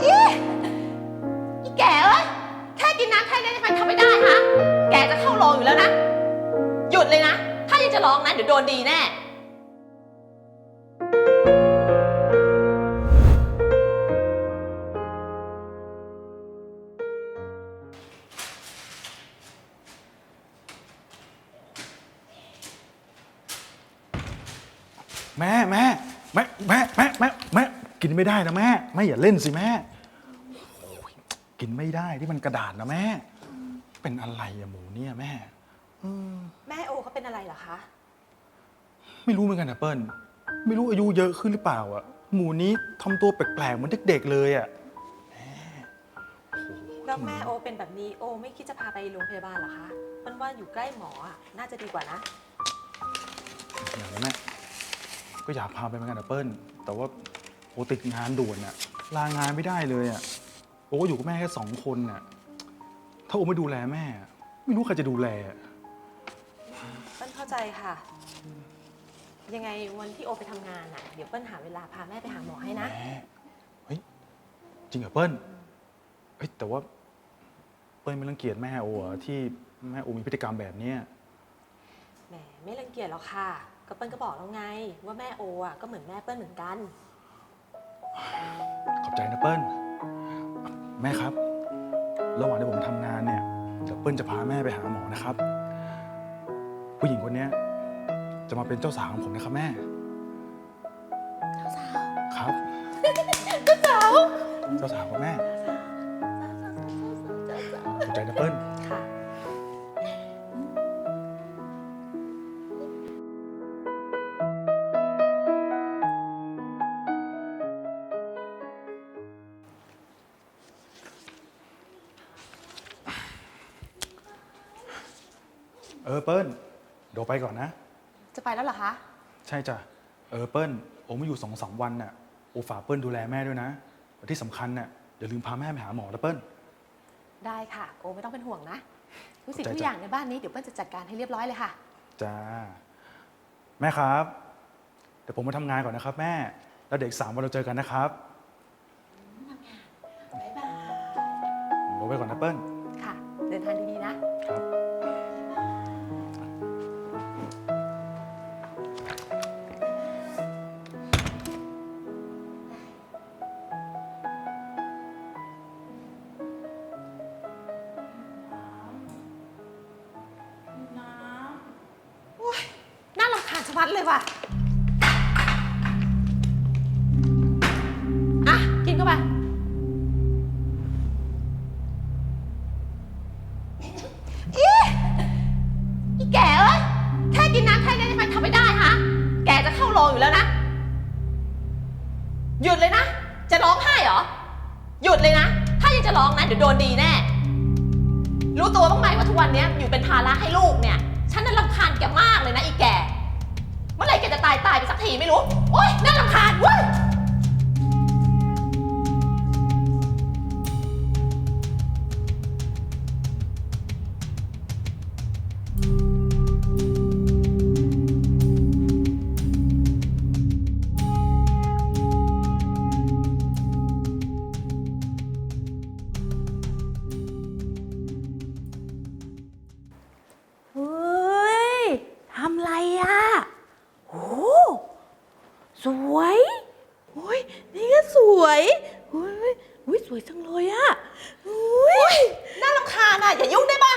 อีอีแกเอ้ยแค่กินน้ำแค่นี้ทำไมทำไม่ได้ฮะ แกจะเข้าโรงอยู่แล้วนะ หยุดเลยนะ ถ้ายังจะร้องนะเดี๋ยวโดนดีแน่ แม่แม่แม่แม่แม่แม่แม่ กินไม่ได้นะแม่แม่อย่าเล่นสิแม่โอ้ยกินไม่ได้ที่มันกระดาษนะแม่ เป็นอะไรอะหมูเนี่ยแม่ แม่โอเขาเป็นอะไรเหรอคะ ไม่รู้เหมือนกันนะเปิ้ลไม่รู้อายุเยอะขึ้นหรือเปล่าอะหมูนี้ทำตัวแปลกๆเหมือนเด็กๆเลยอะแล้วแม่โอเป็นแบบนี้โอไม่คิดจะพาไปโรงพยาบาลเหรอคะมันว่าอยู่ใกล้หมออะน่าจะดีกว่านะ อย่างนั้นแม่ก็อยากพาไปเหมือนกันนะเปิ้ลแต่ว่า โอติดงานด่วนอะลางานไม่ได้เลยอะโอก็อยู่กับแม่แค่สองคนน่ะถ้าโอไม่ดูแลแม่อะไม่รู้ใครจะดูแลอะเปิ้ลเข้าใจค่ะ ยังไงวันที่โอไปทำงานน่ะ เดี๋ยวเปิ้ลหาเวลาพาแม่ไปหาหมอให้นะแม่เฮ้ยจริงเหรอเปิ้ลเฮ้ยแต่ว่า เปิ้ลไม่รังเกียจแม่โอเหรอที่แม่โอมีพฤติกรรมแบบเนี้ยแหมไม่รังเกียจหรอกค่ะ ก็เปิ้ลก็บอกแล้วไง ว่าแม่โออะก็เหมือนแม่เปิ้ลเหมือนกัน ขอบใจนะเปิ้ล แม่ครับ ระหว่างที่ผมทำงานเนี่ย เดี๋ยวเปิ้ลจะพาแม่ไปหาหมอนะครับ ผู้หญิงคนเนี้ยจะมาเป็นเจ้าสาวของผมนะครับแม่ เจ้าสาวครับ เจ้าสาว เจ้าสาวของแม่ขอบใจนะเปิ้ล ออเปิ้ลเดี๋ยวไปก่อนนะ จะไปแล้วเหรอคะ ใช่จ้ะเออเปิ้ลโอไม่อยู่สองสามวันน่ะโอฝากเปิ้ลดูแลแม่ด้วยนะและที่สำคัญน่ะอย่าลืมพาแม่ไปหาหมอนะเปิ้ล ได้ค่ะ โอไม่ต้องเป็นห่วงนะทุกสิ่งใจทุกจ้ะอย่างในบ้านนี้เดี๋ยวเปิ้ลจะจัดการให้เรียบร้อยเลยค่ะ จ้า แม่ครับ เดี๋ยวผมมาทำงานก่อนนะครับแม่ แล้วเดี๋ยวอีกสามวันเราเจอกันนะครับบ๊ายบายโอไปก่อนนะเปิ้ล ชัดเลยว่ะ อะ กินเข้าไป อีอีแก่เอ้ย แค่กินน้ำแค่นี้ทำไมทำไม่ได้ฮะ แกจะเข้าโรงอยู่แล้วนะ หยุดเลยนะ จะร้องไห้เหรอ หยุดเลยนะ ถ้ายังจะร้องนะเดี๋ยวโดนดีแน่ รู้ตัวบ้างไหมว่าทุกวันเนี้ยอยู่เป็นภาระให้ลูกเนี่ย ฉันน่ารำคาญแกมากเลยนะอีแกเมื่อไหร่แก จะตายตายไปสักทีไม่รู้ โอ๊ยน่ารำคาญเว้ย วยจังเลยอะโอ้ยน่ารำคาญอะอย่ายุ่งได้ปะ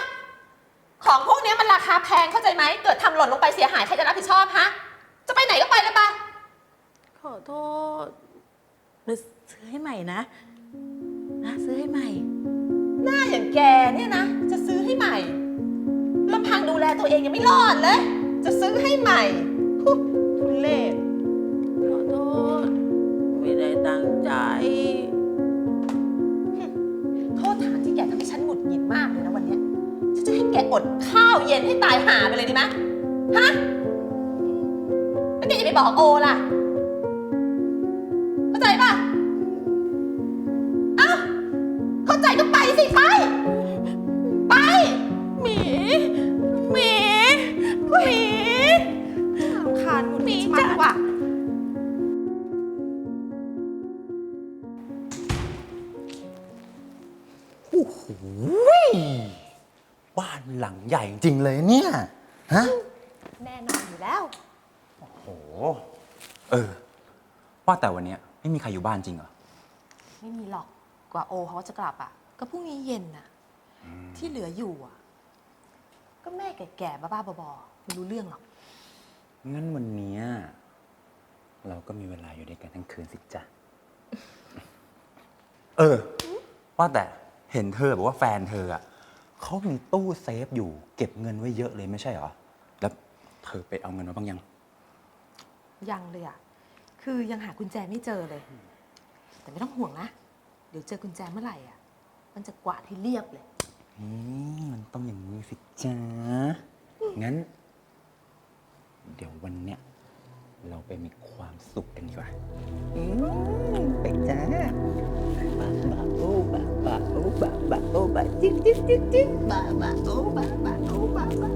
ของพวกเนี้ยมันราคาแพงเข้าใจไหม เกิดทำหล่นลงไปเสียหายใครจะรับผิดชอบฮะ จะไปไหนก็ไปเลยปะขอโทษเดี๋ยวซื้อให้ใหม่นะ นะซื้อให้ใหม่ หน้าอย่างแกเนี่ยนะ จะซื้อให้ใหม่ลำพังดูแลตัวเองยังไม่รอดเลย จะซื้อให้ใหม่ ดข้าวเย็นให้ตายหาไปเลยดีไหมฮะแล้วแกจะไปบอกโอล่ะ เข้าใจปะเอ้าเข้าใจก็ไปสิไป ไป หมีหมีหมีรำคาญหงุดหงิดชะมัดเลยว่ะโอ้โห บ้านหลังใหญ่จริงๆเลยเนี่ย ฮะ แน่นอนอยู่แล้วโอ้โห เออ ว่าแต่วันเนี้ยไม่มีใครอยู่บ้านจริงเหรอ ไม่มีหรอกกว่าโอเขาจะกลับอะ ก็พรุ่งนี้เย็นน่ะ ที่เหลืออยู่อะ ก็แม่แก่ๆบ้าๆบอๆไม่รู้เรื่องหรอก งั้นวันเนี้ยเราก็มีเวลาอยู่ด้วยกันทั้งคืนสิจ๊ะ เออ ว่าแต่เห็นเธอบอกว่าแฟนเธออะ เขามีตู้เซฟอยู่ เก็บเงินไว้เยอะเลยไม่ใช่เหรอ แล้วเธอไปเอาเงินมาบ้างยัง ยังเลยอะคือยังหากุญแจไม่เจอเลย แต่ไม่ต้องห่วงนะ เดี๋ยวเจอกุญแจเมื่อไหร่อะมันจะกวาดให้เรียบเลย อืมมันต้องอย่างนี้สิจ๊ะงั้น เดี๋ยววันเนี้ย เราไปมีความสุขกันดีกว่าอืมไปจ้าบาบาโอบาบาโอบาบาโอบาจิ๊กจิ๊กจิ๊กจิ๊กบาบาโอบาบาโอบาบา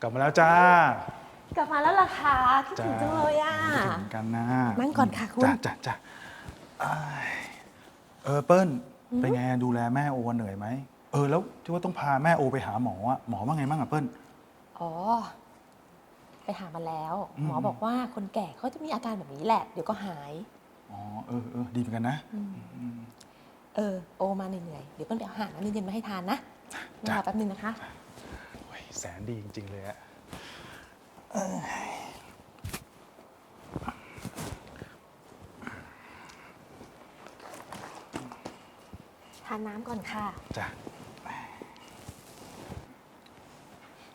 กลับมาแล้วจ้า กลับมาแล้วล่ะค่ะคิดถึงจังเลยอะ คิดถึงเหมือนกันนะนั่งก่อนค่ะคุณ จ้าจ้าจ้าอ้ายเออเปิ้ลเป็นไงดูแลแม่โอเหนื่อยไหมเออแล้วที่ว่าต้องพาแม่โอไปหาหมออะหมอว่าไงบ้างอะเปิ้ล อ๋อ ไปหามาแล้ว อืม หมอบอกว่าคนแก่เขาจะมีอาการแบบนี้แหละ เดี๋ยวก็หาย อ๋อเออเออดีเหมือนกันนะเออ โอมาเหนื่อยๆเดี๋ยวเปิ้ลไปเอาอาหารน้ำเย็นๆมาให้ทานนะรจ้ะอแป๊บนึงนะคะ โอ้ยแสนดีจริง ๆ เลยอะ ทานน้ำก่อนค่ะ จ้ะ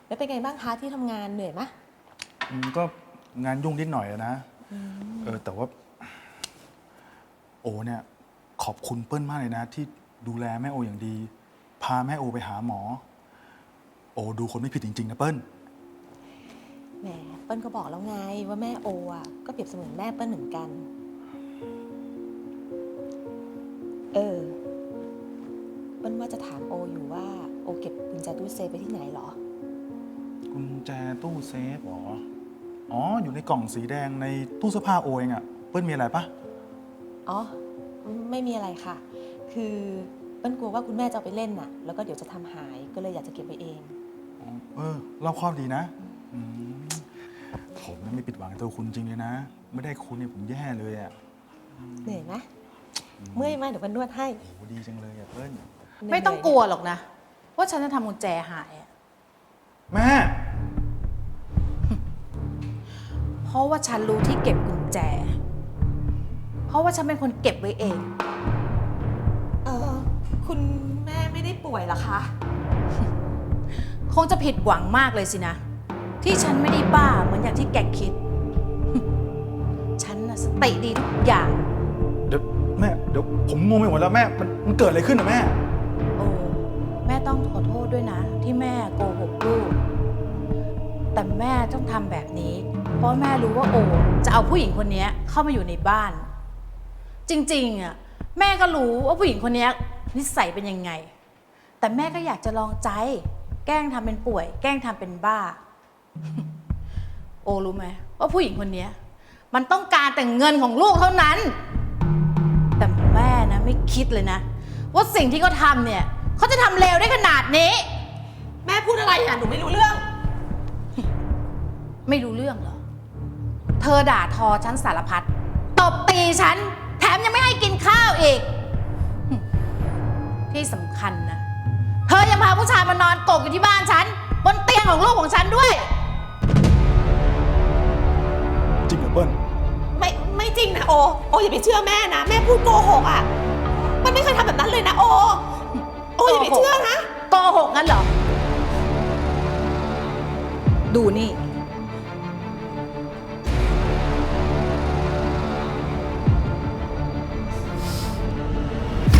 แล้วเป็นไงบ้างคะที่ทำงานเหนื่อยไหมอืมก็งานยุ่งนิดหน่อยอะนะเออแต่ว่า โอเนี่ย ขอบคุณเปิ้ลมากเลยนะ ที่ดูแลแม่โออย่างดี พาแม่โอไปหาหมอ โอดูคนไม่ผิดจริง ๆ นะเปิ้ล แหมเปิ้ลก็บอกแล้วไงว่าแม่โออะก็เปรียบเสมือนแม่เปิ้ลเหมือนกัน เออ เปิ้ลว่าจะถามโออยู่ว่าโอเก็บกุญแจตู้เซฟไปที่ไหนเหรอ กุญแจตู้เซฟเหรอ อ๋อ อยู่ในกล่องสีแดงในตู้เสื้อผ้าโอเองอะเปิ้ลมีอะไรปะอ๋อ ไม่มีอะไรค่ะ คือเปิ้ลกลัวว่าคุณแม่จะเอาไปเล่นน่ะ แล้วก็เดี๋ยวจะทำหายก็เลยอยากจะเก็บไว้เองอ๋อเออรอบครอบดีนะอืม ผมน่ะไม่ผิดหวังในตัวคุณจริงเลยนะ ไม่ได้คุณเนี่ยผมแย่เลยอะเหนื่อยไหมเมื่อยไหมเดี๋ยวเปิ้ลนวดให้โหดีจังเลยอะเปิ้ลไม่ต้องกลัวหรอกนะ ว่าฉันจะทำกุญแจหายอะแม่เพราะว่าฉันรู้ที่เก็บกุญแจ เพราะว่าฉันเป็นคนเก็บไว้เอง เออคุณแม่ไม่ได้ป่วยเหรอคะ คงจะผิดหวังมากเลยสินะ ที่ฉันไม่ได้บ้าเหมือนอย่างที่แกคิด ฉันน่ะสติดีทุกอย่าง เดี๋ยวแม่ เดี๋ยวผมงงไปหมดแล้วแม่ มันมันเกิดอะไรขึ้นอะแม่ โอ้แม่ต้องขอโทษด้วยนะ ที่แม่โกหกลูก แต่แม่ต้องทำแบบนี้ เพราะแม่รู้ว่าโอจะเอาผู้หญิงคนนี้เข้ามาอยู่ในบ้าน จริงๆอะแม่ก็รู้ว่าผู้หญิงคนนี้นิสัยเป็นยังไง แต่แม่ก็อยากจะลองใจ แกล้งทำเป็นป่วย แกล้งทำเป็นบ้า โอรู้ไหมว่าผู้หญิงคนนี้มันต้องการแต่เงินของลูกเท่านั้น แต่แม่นะไม่คิดเลยนะ ว่าสิ่งที่เขาทำเนี่ยเขาจะทำเลวได้ขนาดนี้ แม่พูดอะไรอะหนูไม่รู้เรื่อง ไม่รู้เรื่องเหรอ เธอด่าทอฉันสารพัดตบตีฉัน แถมยังไม่ให้กินข้าวอีกหึที่สำคัญนะ เธอยังพาผู้ชายมานอนกกอยู่ที่บ้านฉัน บนเตียงของลูกของฉันด้วย จริงนะโอ โออย่าไปเชื่อแม่นะ แม่พูดโกหกอะ มันไม่เคยทำแบบนั้นเลยนะโอ โออย่าไปเชื่อนะ โกหกงั้นเหรอ ดูนี่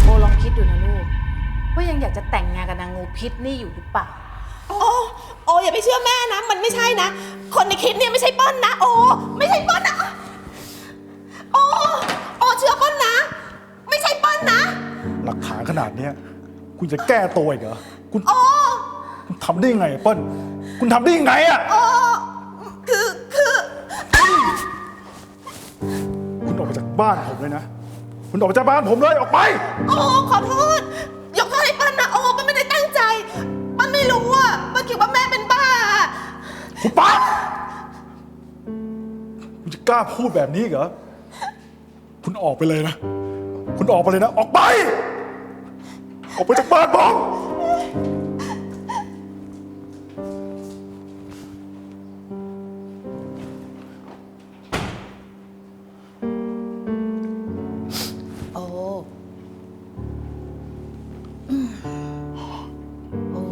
โอลองคิดดูนะลูก ว่ายังอยากจะแต่งงานกับนางงูพิษนี่อยู่หรือเปล่า โอ โออย่าไปเชื่อแม่นะ มันไม่ใช่นะ คนในคลิปเนี่ยไม่ใช่เปิ้ลนะโอ ขนาดเนี้ยคุณจะแก้ตัวอีกเหรอคุณคุณทำได้ยังไงเปิ้ลคุณทำได้ยังไงอะโอ้คือคือคุณออกไปจากบ้านผมเลยนะคุณออกไปจากบ้านผมเลยออกไป โอ้ขอโทษยกโทษให้เปิ้ลนะโอ้เปิ้ลไม่ได้ตั้งใจเปิ้ลไม่รู้อะเปิ้ลคิดว่าแม่เป็นบ้าคุณป๊าคุณจะกล้าพูดแบบนี้เหรอคุณออกไปเลยนะ คุณออกไปเลยนะ ออกไป ออกไปจากบ้านผมโอ้อืมโอ้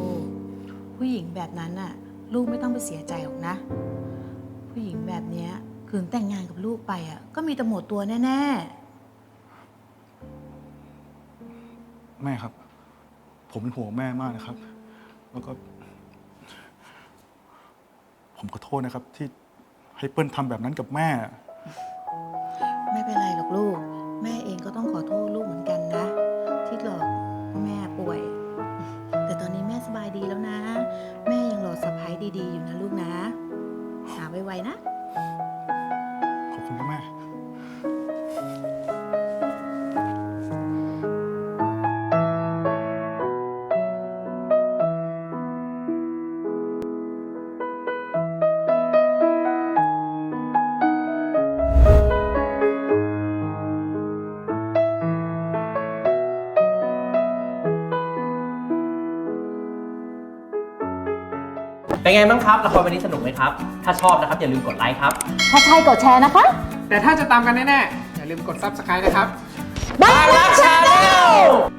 ผู้หญิงแบบนั้นน่ะ ลูกไม่ต้องไปเสียใจหรอกนะ ผู้หญิงแบบเนี้ยคืนแต่งงานกับลูกไปอะ ก็มีแต่หมดตัวแน่ๆแม่ครับ ผมเป็นห่วงแม่มากนะครับ แล้วก็ ผมขอโทษนะครับ ที่ให้เปิ้ลทำแบบนั้นกับแม่ๆไม่เป็นไรหรอกลูก แม่เองก็ต้องขอโทษลูกเหมือนกันนะ ที่หลอกว่าแม่ป่วย แต่ตอนนี้แม่สบายดีแล้วนะ แม่ยังรอสะพ้ายดีๆอยู่นะลูกนะ หาไวๆนะ ขอบคุณนะแม่ เป็นไงบ้างครับละครวันนี้สนุกไหมครับ ถ้าชอบนะครับอย่าลืมกดไลค์ครับ ถ้าใช่กดแชร์นะคะแต่ถ้าจะตามกันแน่ๆอย่าลืมกด subscribe นะครับ บ้านรักชาแนล